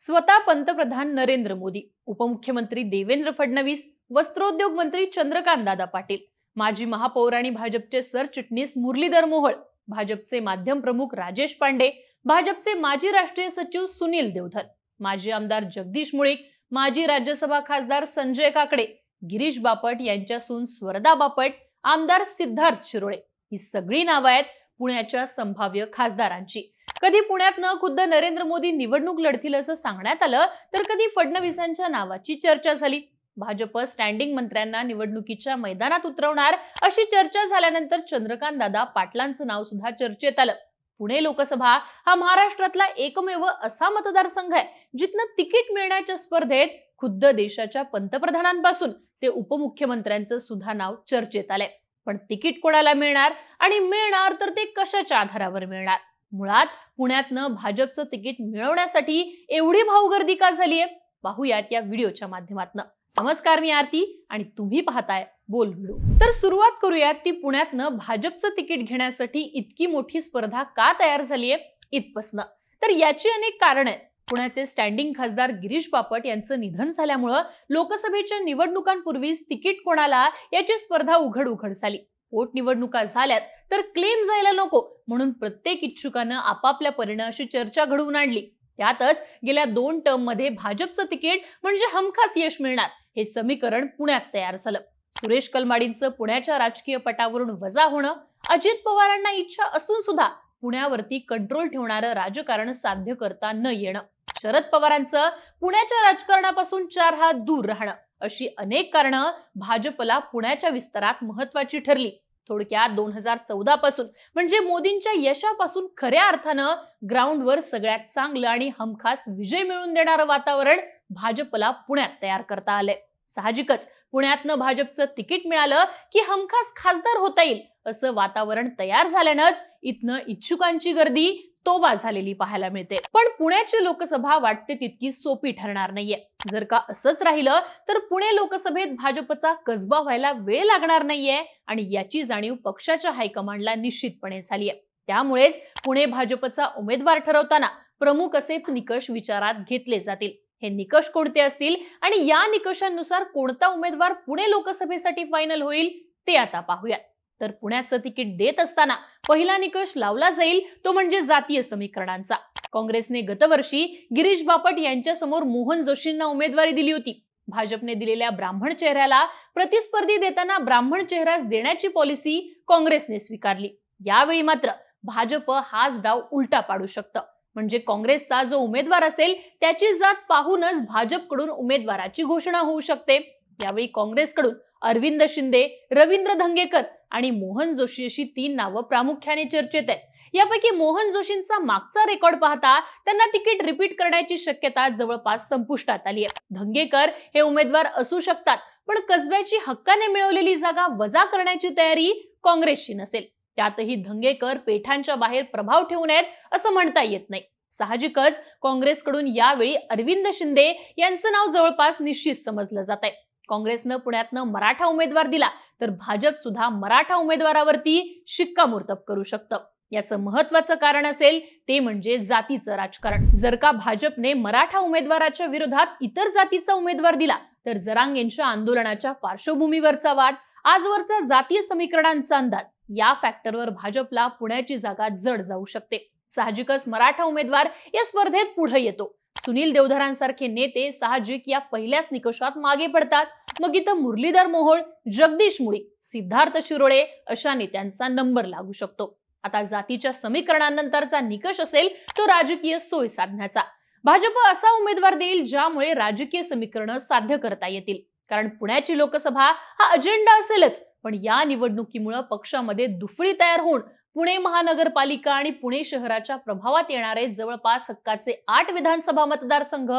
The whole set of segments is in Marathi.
स्वतः पंतप्रधान नरेंद्र मोदी उपमुख्यमंत्री देवेंद्र फडणवीस वस्त्रोद्योग मंत्री चंद्रकांत दादा पाटील माजी महापौर आणि भाजपचे सरचिटणीस मुरलीधर मोहोळ भाजपचे माध्यम प्रमुख राजेश पांडे भाजपचे माजी राष्ट्रीय सचिव सुनील देवधर माजी आमदार जगदीश मुळीक माजी राज्यसभा खासदार संजय काकडे गिरीश बापट यांच्यासून स्वरदा बापट आमदार सिद्धार्थ शिरोळे ही सगळी नावं आहेत पुण्याच्या संभाव्य खासदारांची. कधी पुण्यात न खुद्द नरेंद्र मोदी निवडणूक लढतील असं सांगण्यात आलं तर कधी फडणवीसांच्या नावाची चर्चा झाली. भाजप स्टँडिंग मंत्र्यांना निवडणुकीच्या मैदानात उतरवणार अशी चर्चा झाल्यानंतर चंद्रकांत दादा पाटलांचं नाव सुद्धा चर्चेत आलं. पुणे लोकसभा हा महाराष्ट्रातला एकमेव असा मतदारसंघ आहे जिथनं तिकीट मिळण्याच्या स्पर्धेत खुद्द देशाच्या पंतप्रधानांपासून ते उपमुख्यमंत्र्यांचं सुद्धा नाव चर्चेत आलंय. पण तिकीट कोणाला मिळणार आणि मिळणार तर ते कशाच्या आधारावर मिळणार? मुळात पुण्यातनं भाजपचं तिकीट मिळवण्यासाठी एवढी भाऊगर्दी का झालीय पाहूयात या व्हिडिओच्या माध्यमातून. नमस्कार मी आरती आणि तुम्ही पाहताय बोल व्हिडिओ. तर सुरुवात करूयात ती पुण्यातनं भाजपचं तिकीट घेण्यासाठी इतकी मोठी स्पर्धा का तयार झालीय इथपासनं. तर याची अनेक कारण आहेत. पुण्याचे स्टँडिंग खासदार गिरीश बापट यांचं निधन झाल्यामुळं लोकसभेच्या निवडणुकांपूर्वीच तिकीट कोणाला याची स्पर्धा उघड उघड झाली. पोटनिवडणुका झाल्याच तर क्लेम जायला नको म्हणून प्रत्येक इच्छुकानं आपापल्या परिणाशी अशी चर्चा घडवून आणली. त्यातच गेल्या दोन टर्ममध्ये भाजपचं तिकीट म्हणजे हमखास यश मिळणार हे समीकरण पुण्यात तयार झालं. सुरेश कलमाडींचं पुण्याच्या राजकीय पटावरून वजा होणं अजित पवारांना इच्छा असून सुद्धा पुण्यावरती कंट्रोल ठेवणारं राजकारण साध्य करता न येणं. शरद पवारांचं पुण्याच्या राजकारणापासून चार हात दूर राहणं. अशी अनेक कारणं भाजपला पुण्याच्या विस्तारात महत्वाची ठरली. थोडक्यात दोन हजार चौदा पासून. म्हणजे मोदींच्या यशापासून खऱ्या अर्थानं ग्राउंडवर सगळ्यात चांगलं आणि हमखास विजय मिळवून देणारं वातावरण भाजपला पुण्यात तयार करता आलंय. साहजिकच पुण्यातनं भाजपचं तिकीट मिळालं की हमखास खासदार होता येईल असं वातावरण तयार झाल्यानंच इथनं इच्छुकांची गर्दी तोबा झालेली पाहायला मिळते. पण पुण्याची लोकसभा वाटते तितकी सोपी ठरणार नाहीये. जर का असंच राहिलं तर पुणे लोकसभेत भाजपचा कसबा व्हायला वेळ लागणार नाहीये आणि याची जाणीव पक्षाच्या हायकमांडला निश्चितपणे झालीय. त्यामुळेच पुणे भाजपचा उमेदवार ठरवताना प्रमुख असेच निकष विचारात घेतले जातील. हे निकष कोणते असतील आणि या निकषांनुसार कोणता उमेदवार पुणे लोकसभेसाठी फायनल होईल ते आता पाहूयात. तर पुण्याचं तिकीट देत असताना पहिला निकष लावला जाईल तो म्हणजे जातीय समीकरणांचा. काँग्रेसने गतवर्षी गिरीश बापट यांच्यासमोर मोहन जोशींना उमेदवारी दिली होती. भाजपने दिलेल्या ब्राह्मण चेहऱ्याला प्रतिस्पर्धी देताना ब्राह्मण चेहराच देण्याची पॉलिसी काँग्रेसने स्वीकारली. यावेळी मात्र भाजप हाच डाव उलटा पाडू शकतं. म्हणजे काँग्रेसचा जो उमेदवार असेल त्याची जात पाहूनच भाजपकडून उमेदवाराची घोषणा होऊ शकते. यावेळी काँग्रेसकडून अरविंद शिंदे रवींद्र धंगेकर आणि मोहन जोशी अशी तीन नावं प्रामुख्याने चर्चेत आहेत. यापैकी मोहन जोशींचा मागचा रेकॉर्ड पाहता त्यांना तिकीट रिपीट करण्याची शक्यता जवळपास संपुष्टात आली आहे. धंगेकर हे उमेदवार असू शकतात पण कसब्याची हक्काने मिळवलेली जागा वजा करण्याची तयारी काँग्रेसची नसेल. त्यातही धंगेकर पेठांच्या बाहेर प्रभाव ठेवू नयेत असं म्हणता येत नाही. साहजिकच काँग्रेसकडून यावेळी अरविंद शिंदे यांचं नाव जवळपास निश्चित समजलं जात आहे काँग्रेसनं पुण्यातनं मराठा उमेदवार दिला तर भाजप सुद्धा मराठा उमेदवारावरती शिक्कामोर्तब करू शकतं. याचं महत्वाचं कारण असेल ते म्हणजे जातीचं राजकारण. जर का भाजपने मराठा उमेदवाराच्या विरोधात इतर जातीचा उमेदवार दिला तर जरांगेंच्या आंदोलनाच्या पार्श्वभूमीवरचा वाद आजवरचा जातीय समीकरणांचा अंदाज या फॅक्टरवर भाजपला पुण्याची जागा जड जाऊ शकते. साहजिकच मराठा उमेदवार या स्पर्धेत पुढे येतो. सुनील देवधरांसारखे नेते साहजिक या पहिल्याच निकषात मागे पडतात. मग इथं मुरलीधर मोहोळ जगदीश मुळी सिद्धार्थ शिरोळे अशा नेत्यांचा नंबर लागू शकतो. आता जातीच्या समीकरणानंतरचा निकष असेल तो राजकीय सोय साधण्याचा. भाजप असा उमेदवार देईल ज्यामुळे राजकीय समीकरण साध्य करता येतील. कारण पुण्याची लोकसभा हा अजेंडा असेलच. पण या निवडणुकीमुळे पक्षामध्ये दुफळी तयार होऊन पुणे महानगरपालिका आणि पुणे शहराच्या प्रभावात येणारे जवळपास हक्काचे आठ विधानसभा मतदारसंघ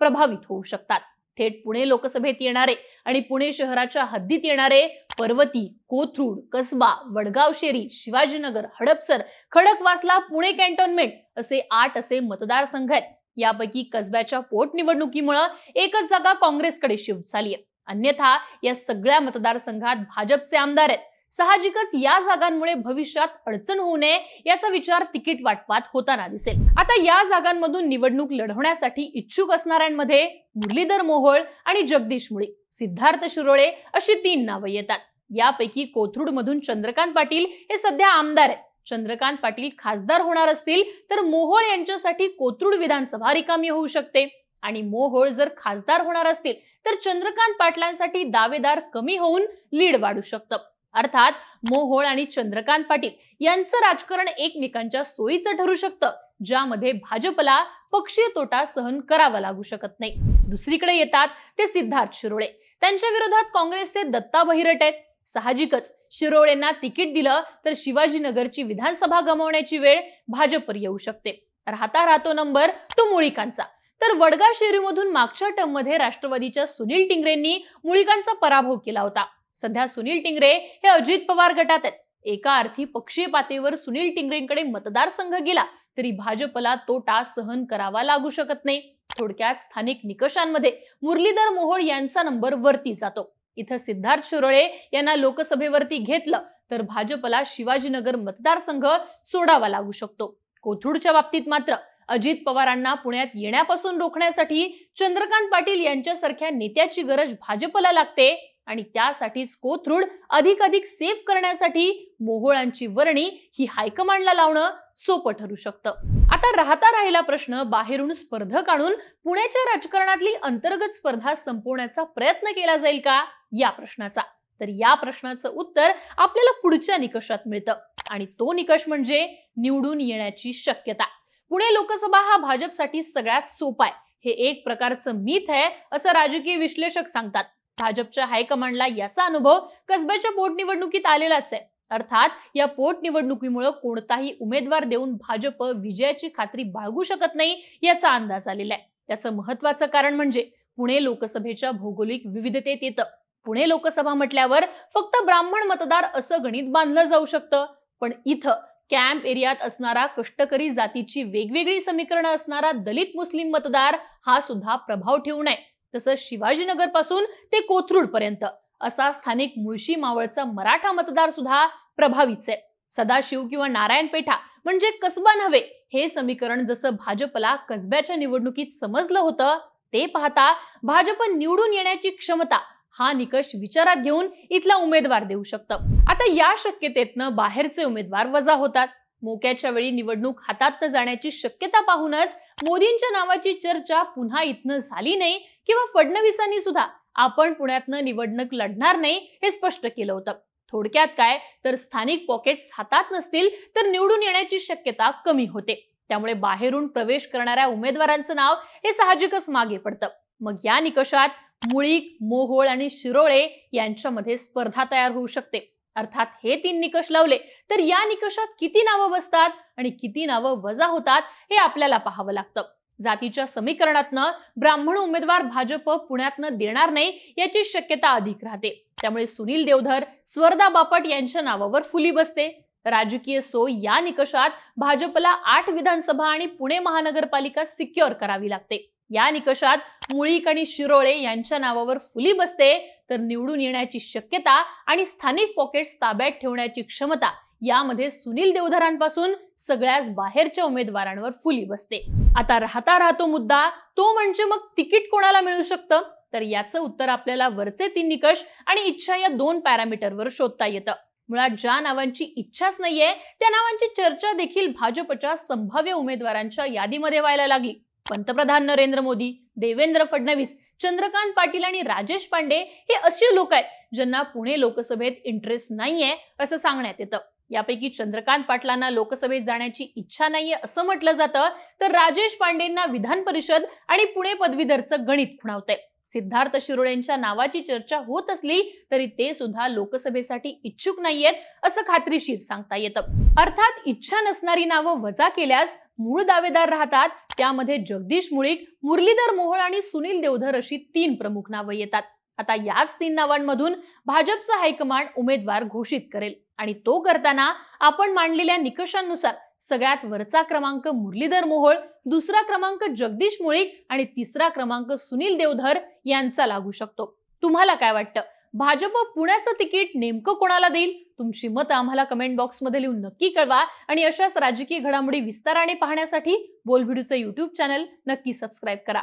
प्रभावित होऊ शकतात. थेट पुणे लोकसभेत येणारे आणि पुणे शहराच्या हद्दीत येणारे पर्वती कोथरूड कसबा वडगावशेरी शिवाजीनगर हडपसर खडकवासला पुणे कॅन्टोन्मेंट असे आठ असे मतदारसंघ आहेत. यापैकी कसब्याच्या पोटनिवडणुकीमुळे एकच जागा काँग्रेसकडे शिफ्ट झाली आहे. अन्यथा या सगळ्या मतदारसंघात भाजपचे आमदार आहेत. साहजिकच या जागांमुळे भविष्यात अडचण होऊ नये याचा विचार तिकीट वाटपात होताना दिसेल. आता या जागांमधून निवडणूक लढवण्यासाठी इच्छुक असणाऱ्यांमध्ये मुरलीधर मोहोळ आणि जगदीश मुळे सिद्धार्थ शिरोळे अशी तीन नावं येतात. यापैकी कोथरूड मधून चंद्रकांत पाटील हे सध्या आमदार आहेत. चंद्रकांत पाटील खासदार होणार असतील तर मोहोळ यांच्यासाठी कोथरूड विधानसभा रिकामी होऊ शकते. आणि मोहोळ जर खासदार होणार असतील तर चंद्रकांत पाटलांसाठी दावेदार कमी होऊन लीड वाढू शकतं. अर्थात मोहोळ आणि चंद्रकांत पाटील यांचं राजकारण एकमेकांच्या सोयीचं ठरू शकतं ज्यामध्ये भाजपला पक्षीय तोटा सहन करावा लागू शकत नाही. दुसरीकडे येतात ते सिद्धार्थ शिरोळे. त्यांच्या विरोधात काँग्रेसचे दत्ता बहिरट आहेत. साहजिकच शिरोळेंना तिकीट दिलं तर शिवाजीनगरची विधानसभा गमावण्याची वेळ भाजपवर येऊ शकते. राहता राहतो नंबर तो मुळीकांचा. तर वडगा शेरीमधून मागच्या टर्ममध्ये राष्ट्रवादीच्या सुनील टिंगरेंनी मुळीकांचा पराभव केला होता. सध्या सुनील टिंगरे हे अजित पवार गटात आहेत. एका अर्थी पक्षीय पातळीवर सुनील टिंगरेंकडे मतदारसंघ गेला तरी भाजपला तोटा सहन करावा लागू शकत नाही. थोडक्यात स्थानिक निकषांमध्ये मुरलीधर मोहोळ यांचा नंबर वरती जातो. इथं सिद्धार्थ शिरोळे यांना लोकसभेवरती घेतलं तर भाजपला शिवाजीनगर मतदारसंघ सोडावा लागू शकतो. कोथरूडच्या बाबतीत मात्र अजित पवारांना पुण्यात येण्यापासून रोखण्यासाठी चंद्रकांत पाटील यांच्यासारख्या नेत्याची गरज भाजपला लागते आणि त्यासाठीच कोथरूड अधिक सेफ करण्यासाठी मोहोळांची वर्णी ही हायकमांडला लावणं सोपं ठरू शकतं. आता राहता राहिला प्रश्न बाहेरून स्पर्धक आणून पुण्याच्या राजकारणातली अंतर्गत स्पर्धा संपवण्याचा प्रयत्न केला जाईल का? या प्रश्नाचा. तर या प्रश्नाचं उत्तर आपल्याला पुढच्या निकषात मिळतं. आणि तो निकष म्हणजे निवडून येण्याची शक्यता. पुणे लोकसभा हा भाजपसाठी सगळ्यात सोपा आहे. हे एक प्रकारचं मिथ आहे असं राजकीय विश्लेषक सांगतात. भाजपच्या हायकमांडला याचा अनुभव कसब्याच्या पोटनिवडणुकीत आलेलाच आहे. अर्थात या पोटनिवडणुकीमुळे कोणताही उमेदवार देऊन भाजप विजयाची खात्री बाळगू शकत नाही याचा अंदाज आलेला आहे. त्याचं महत्वाचं कारण म्हणजे पुणे लोकसभेच्या भौगोलिक विविधतेत येतं. पुणे लोकसभा म्हटल्यावर फक्त ब्राह्मण मतदार असं गणित बांधलं जाऊ शकतं. पण इथं कॅम्प एरियात असणारा कष्टकरी जातीची वेगवेगळी समीकरणं असणारा दलित मुस्लिम मतदार हा सुद्धा प्रभाव ठेवू नये. तसंच शिवाजीनगरपासून ते कोथरूड पर्यंत असा स्थानिक मुळशी मावळचा मराठा मतदार सुद्धा प्रभावीच आहे. सदाशिव किंवा नारायण पेठा म्हणजे कसबा नव्हे हे समीकरण जसं भाजपला कसब्याच्या निवडणुकीत समजलं होतं ते पाहता भाजप निवडून येण्याची क्षमता हा निकष विचारात घेऊन इथला उमेदवार देऊ शकतं. आता या शक्यतेतनं बाहेरचे उमेदवार वजा होतात. मोक्याच्या वेळी निवडणूक हातात जाण्याची शक्यता पाहूनच मोदींच्या नावाची चर्चा पुन्हा इथनं झाली नाही किंवा फडणवीसांनी सुद्धा आपण पुण्यातनं निवडणूक लढणार नाही हे स्पष्ट केलं होतं. थोडक्यात काय? तर स्थानिक पॉकेट्स हातात नसतील तर निवडून येण्याची शक्यता कमी होते. त्यामुळे बाहेरून प्रवेश करणाऱ्या उमेदवारांचं नाव हे साहजिकच मागे पडतं. मग या निकषात मुळीक मोहोळ आणि शिरोळे यांच्यामध्ये स्पर्धा तयार होऊ शकते. अर्थात हे तीन निकष लावले तर या निकषात किती नावं बसतात आणि किती नावं वजा होतात हे आपल्याला पाहावं लागतं. जातीच्या समीकरणातनं ब्राह्मण उमेदवार भाजप पुण्यातनं देणार नाही याची शक्यता अधिक राहते. त्यामुळे सुनील देवधर स्वर्धा बापट यांच्या नावावर फुली बसते. राजकीय सोय या निकषात भाजपला आठ विधानसभा आणि पुणे महानगरपालिका सिक्युअर करावी लागते. या निकषात मुळीक आणि शिरोळे यांच्या नावावर फुली बसते तर निवडून येण्याची शक्यता आणि स्थानिक पॉकेट्स ताब्यात ठेवण्याची क्षमता यामध्ये सुनील देवधरांपासून सगळ्याच बाहेरच्या उमेदवारांवर फुली बसते. आता राहता राहतो मुद्दा तो म्हणजे मग तिकीट कोणाला मिळू शकतं? तर याचं उत्तर आपल्याला वरचे तीन निकष आणि इच्छा या दोन पॅरामीटरवर शोधता येतं. मुळात ज्या नावांची इच्छाच नाहीये त्या नावांची चर्चा देखील भाजपच्या संभाव्य उमेदवारांच्या यादीमध्ये व्हायला लागली. पंतप्रधान नरेंद्र मोदी देवेंद्र फडणवीस चंद्रकांत पाटील आणि राजेश पांडे हे असे लोक आहेत ज्यांना पुणे लोकसभेत इंटरेस्ट नाहीये असं सांगण्यात येतं. यापैकी चंद्रकांत पाटलांना लोकसभेत जाण्याची इच्छा नाहीये असं म्हटलं जातं तर राजेश पांडेंना विधान परिषद आणि पुणे पदवीधरचं गणित खुणावतंय. सिद्धार्थ शिरोळेंच्या नावाची चर्चा होत असली तरी ते सुद्धा लोकसभेसाठी इच्छुक नाहीयेत असं खात्रीशीर सांगता येतं. अर्थात इच्छा नसणारी नावं वजा केल्यास मूळ दावेदार राहतात. त्यामध्ये जगदीश मुळीक मुरलीधर मोहोळ आणि सुनील देवधर अशी तीन प्रमुख नावं येतात. आता याच तीन नावांमधून भाजपचा हायकमांड उमेदवार घोषित करेल. आणि तो करताना आपण मांडलेल्या निकषांनुसार सगळ्यात वरचा क्रमांक मुरलीधर मोहोळ दुसरा क्रमांक जगदीश मुळीक आणि तिसरा क्रमांक सुनील देवधर यांचा लागू शकतो. तुम्हाला काय वाटतं? भाजप पुण्याचं तिकीट नेमकं कोणाला देईल? तुमची मतं आम्हाला कमेंट बॉक्समध्ये लिहून नक्की कळवा आणि अशाच राजकीय घडामोडी विस्ताराने पाहण्यासाठी बोलभिडूचं युट्यूब चॅनल नक्की सबस्क्राईब करा.